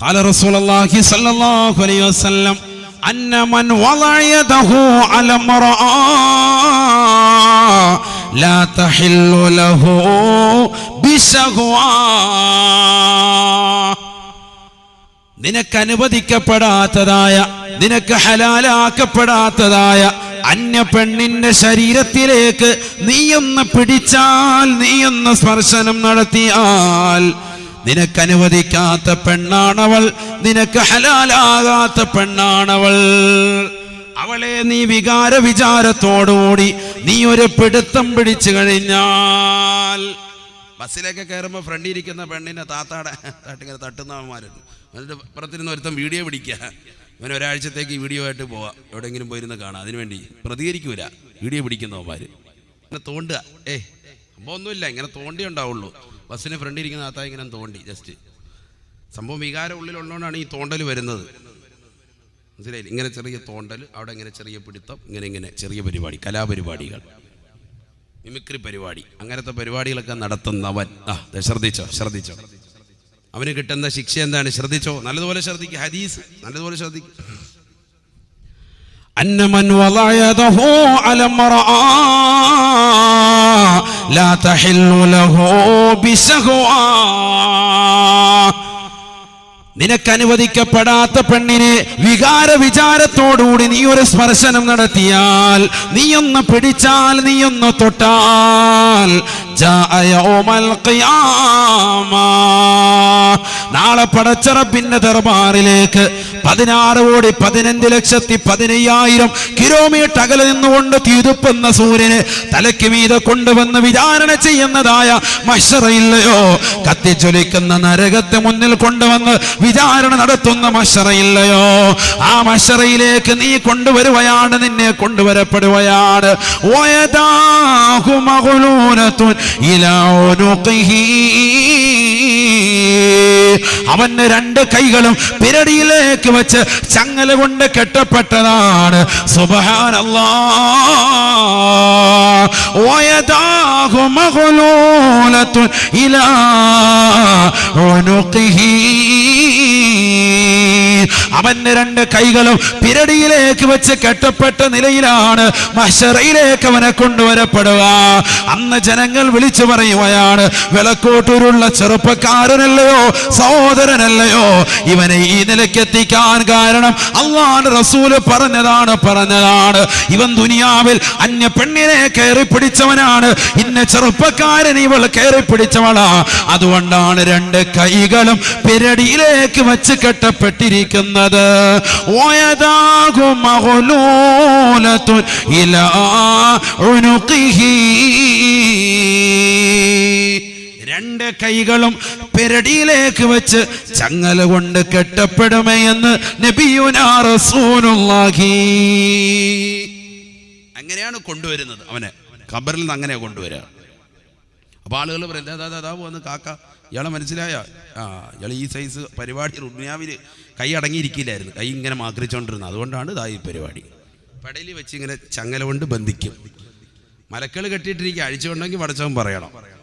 قال رسول الله صلى الله عليه وسلم أن من وضع يده على امرأة لا تحل له بشهوة നിനക്ക് അനുവദിക്കപ്പെടാത്തതായ നിനക്ക് ഹലാലാക്കപ്പെടാത്തതായ അന്യ പെണ്ണിന്റെ ശരീരത്തിലേക്ക് നീയൊന്ന് പിടിച്ചാൽ നീയൊന്ന് സ്പർശനം നടത്തിയാൽ നിനക്ക് അനുവദിക്കാത്ത പെണ്ണാണവൾ നിനക്ക് ഹലാലാകാത്ത പെണ്ണാണവൾ. അവളെ നീ വികാര വിചാരത്തോടുകൂടി നീ ഒരു പിടുത്തം പിടിച്ചു കഴിഞ്ഞാൽ. ബസ്സിലൊക്കെ കയറുമ്പോൾ ഫ്രണ്ടിൽ ഇരിക്കുന്ന പെണ്ണിനെ താത്താടെ തട്ടിങ്ങനെ തട്ടുന്നവന്മാരുണ്ട് എന്നിട്ട് പുറത്തിരുന്ന് ഒരുത്തം വീഡിയോ പിടിക്കുക. ഇവൻ ഒരാഴ്ചത്തേക്ക് വീഡിയോ ആയിട്ട് പോവാം. എവിടെയെങ്കിലും പോയിരുന്ന് കാണാം. അതിനുവേണ്ടി പ്രതികരിക്കൂല. വീഡിയോ പിടിക്കുന്നവന്മാർ ഇങ്ങനെ തോണ്ടുക. ഏ സംഭവം ഒന്നുമില്ല ഇങ്ങനെ തോണ്ടി ഉണ്ടാവുള്ളൂ. ബസ്സിന് ഫ്രണ്ട് ഇരിക്കുന്ന താത്ത ഇങ്ങനെ തോണ്ടി ജസ്റ്റ് സംഭവം വികാരം ഉള്ളിലുള്ളതുകൊണ്ടാണ് ഈ തോണ്ടൽ വരുന്നത്. മനസ്സിലായില്ല? ഇങ്ങനെ ചെറിയ തോണ്ടൽ അവിടെ ഇങ്ങനെ ചെറിയ പിടുത്തം ഇങ്ങനെ ഇങ്ങനെ ചെറിയ പരിപാടി കലാപരിപാടികൾ മിമിക്രി പരിപാടി അങ്ങനത്തെ പരിപാടികളൊക്കെ നടത്തുന്നവൻ. ആ ശ്രദ്ധിച്ചോ ശ്രദ്ധിച്ചോ. അവന് കിട്ടുന്ന ശിക്ഷ എന്താണ്? ശ്രദ്ധിച്ചോ? നല്ലതുപോലെ ശ്രദ്ധിക്കുക ഹദീസ് നല്ലതുപോലെ ശ്രദ്ധിക്കുക أن من وضع يده على امرأة لا تحل له بشهوة നിനക്ക് അനുവദിക്കപ്പെടാത്ത പെണ്ണിനെ വികാര വിചാരത്തോടുകൂടി നീ ഒരു സ്പർശനം നടത്തിയാൽ നീയൊന്ന് പിടിച്ചാൽ നീയൊന്ന് തൊട്ടാൽ ജാഅ യൗമൽ ഖിയാമ. നാളെ പടച്ചറപ്പിന്റെ ദർബാറിലേക്ക് പതിനാറ് കോടി പതിനഞ്ച് ലക്ഷത്തി പതിനയ്യായിരം കിലോമീറ്റർ അകലെ നിന്നുകൊണ്ട് തീതുപ്പെന്ന സൂര്യന് തലയ്ക്ക് മീതെ കൊണ്ടുവന്ന് വിചാരണ ചെയ്യുന്നതായ മഷറയില്ലയോ? കത്തിച്ചൊലിക്കുന്ന നരകത്തെ മുന്നിൽ കൊണ്ടുവന്ന് വിചാരണ നടത്തുന്ന മഷറയില്ലയോ? ആ മഷറയിലേക്ക് നീ കൊണ്ടുവരുവയാണ് നിന്നെ കൊണ്ടുവരപ്പെടുകയാണ് ഇലാ അവന്റെ രണ്ട് കൈകളും പിരടിയിലേക്ക് വെച്ച് ചങ്ങല കൊണ്ട് കെട്ടപ്പെട്ടതാണ് സുബഹാനല്ലാ ഇലാ. അവന്റെ രണ്ട് കൈകളും പിരടിയിലേക്ക് വെച്ച് കെട്ടപ്പെട്ട നിലയിലാണ് മഷറയിലേക്ക് അവനെ കൊണ്ടുവരപ്പെടുക. അന്ന് ജനങ്ങൾ വിളിച്ചു പറയുകയാണ് വിളക്കോട്ടൂരുള്ള ചെറുപ്പക്കാരനല്ലയോ സഹോദരനല്ലയോ ഇവനെ ഈ നിലയ്ക്ക് എത്തിക്കാൻ കാരണം അള്ളാൻ റസൂൽ പറഞ്ഞതാണ് പറഞ്ഞതാണ്. ഇവൻ ദുനിയാവിൽ അന്യ പെണ്ണിനെ കയറി പിടിച്ചവനാണ് ഇന്ന ചെറുപ്പക്കാരൻ ഇവൾ കയറി പിടിച്ചവളാ. അതുകൊണ്ടാണ് രണ്ട് കൈകളും പിരടിയിലേക്ക് വെച്ച് കെട്ടപ്പെട്ടിരിക്കുന്നത്. ഉനുഖിഹി. രണ്ട് കൈകളും പെരടിയിലേക്ക് വെച്ച് ചങ്ങല കൊണ്ട് കെട്ടപ്പെടുമേ എന്ന് നബിയുനാ റസൂലുള്ളാഹി. അങ്ങനെയാണ് കൊണ്ടുവരുന്നത് അവനെ. ഖബറിൽ നിന്ന് അങ്ങനെയാണ് കൊണ്ടുവരിക അപ്പൊ ആളുകൾ പറയും അതാ അതാ വന്ന് കാക്ക. ഇയാളെ മനസ്സിലായ? ആ ഇയാൾ ഈ സൈസ് പരിപാടി റുണ്യാവിൽ കൈ അടങ്ങിയിരിക്കില്ലായിരുന്നു. കൈ ഇങ്ങനെ മാക്രിച്ചോണ്ടിരുന്നത്. അതുകൊണ്ടാണ് ഇതാ ഈ പരിപാടി. പടയിൽ വെച്ച് ഇങ്ങനെ ചങ്ങല കൊണ്ട് ബന്ധിക്കും. മലക്കൾ കെട്ടിയിട്ടിരിക്കുക. അഴിച്ചുകൊണ്ടെങ്കിൽ പടച്ചവൻ പറയണം.